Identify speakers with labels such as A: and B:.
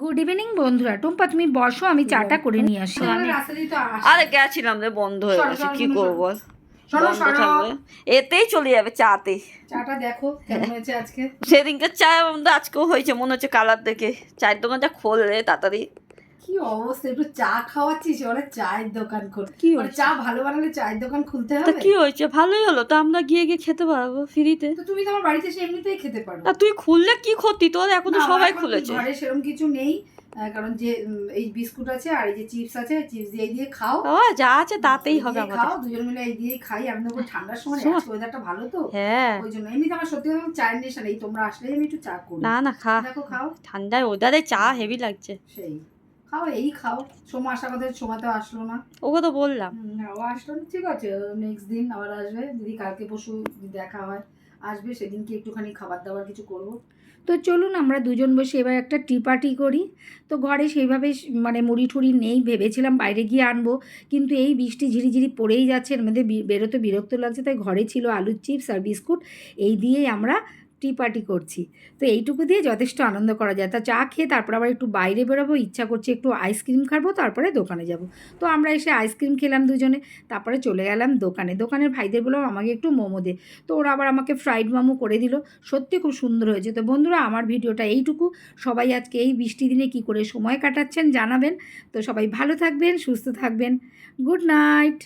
A: Good evening বন্ধুরা। টুম্পা তুমি বসো আমি চাটা করে নিয়ে আসি।
B: আমি
C: আরে গেছিলাম রে বন্ধ হয়ে গেছে। কি করব এতেই চলে যাবে চাতে।
B: চাটা দেখো কেমন হয়েছে আজকে।
C: সেদিনকে চা আমাদের আজকেও হয়েছে। মনে হচ্ছে কালার দেখে। চায়ের দোকানটা খোললে তাড়াতাড়ি।
B: কি অবস্থা? একটু চা খাওয়াচ্ছিস? বলে চায়ের দোকান খোল।
C: কি
B: মানে চা ভালো বানালে চায়ের দোকান খুলতে হবে?
C: কি হয়েছে? ভালোই হলো। তো আমরা গিয়ে গিয়ে খেতে পারব ফ্রিতে।
B: তো তুমি তো আমার বাড়িতে এসে এমনিতেই খেতে পারো।
C: তা তুই খুললে কি ক্ষতি? তোর এখন তো সবাই খুলেছে।
B: ঘরে সেরকম কিছু নেই। কারণ যে এই বিস্কুট আছে আর এই যে চিপস আছে চিপস দিয়ে দিয়ে খাও।
C: ও যা আছে তাতেই হবে আমাদের।
B: খাও দুজন মিলে এই দিয়ে খাই। আমি তো ঠান্ডার সময়
C: শোনো।
B: ওয়েদারটা ভালো তো।
C: হ্যাঁ।
B: ওই জন্য। এমনিতে আমার সত্যি কথা চায়ের নেশা নেই। তোমরা আসলেই আমি একটু চা করি।
C: না না খা।
B: দেখো খাও।
C: ঠান্ডায় ওদারে চা হেভি লাগছে।
B: সেই। খাও এই খাও। সময় আসার কথা সময় তো আসলো না।
C: ওকে তো বললাম।
B: না, ও আসলো না ঠিক আছে নেক্সট দিন আবার আসবে। যদি কালকে পরশু দেখা হয় আসবে সেদিনকে একটুখানি খাবার দাবার কিছু করব।
A: তো চলুন আমরা দুজন বসে এবার একটা টি পার্টি করি। তো ঘরে সেইভাবে মানে মুড়ি ঠুড়ি নেই ভেবেছিলাম বাইরে গিয়ে আনব। কিন্তু এই বৃষ্টি ঝিরিঝিরি পড়েই যাচ্ছে এর মধ্যে বেরোতে বিরক্ত লাগছে তাই ঘরে ছিল আলুর চিপস আর বিস্কুট। এই দিয়েই আমরা টি পার্টি করছি। তো এইটুকু দিয়ে যথেষ্ট আনন্দ করা যায়। তা চা খেয়ে তারপর আবার একটু বাইরে বেরোবো, ইচ্ছা করছে একটু আইসক্রিম খাব, তারপরে দোকানে যাব। তো আমরা এসে আইসক্রিম খেলাম দুজনে, তারপরে চলে গেলাম দোকানে। দোকানের ভাইদের বললাম, আমাকে একটু মোমো দে। তো ওরা আবার আমাকে ফ্রাইড মোমো করে দিল। সত্যি খুব সুন্দর হয়েছে। তো বন্ধুরা, আমার ভিডিওটা এইটুকু। সবাই আজকে এই বৃষ্টি দিনে কি করে সময় কাটাচ্ছেন জানাবেন। তো সবাই ভালো থাকবেন, সুস্থ থাকবেন। Good night!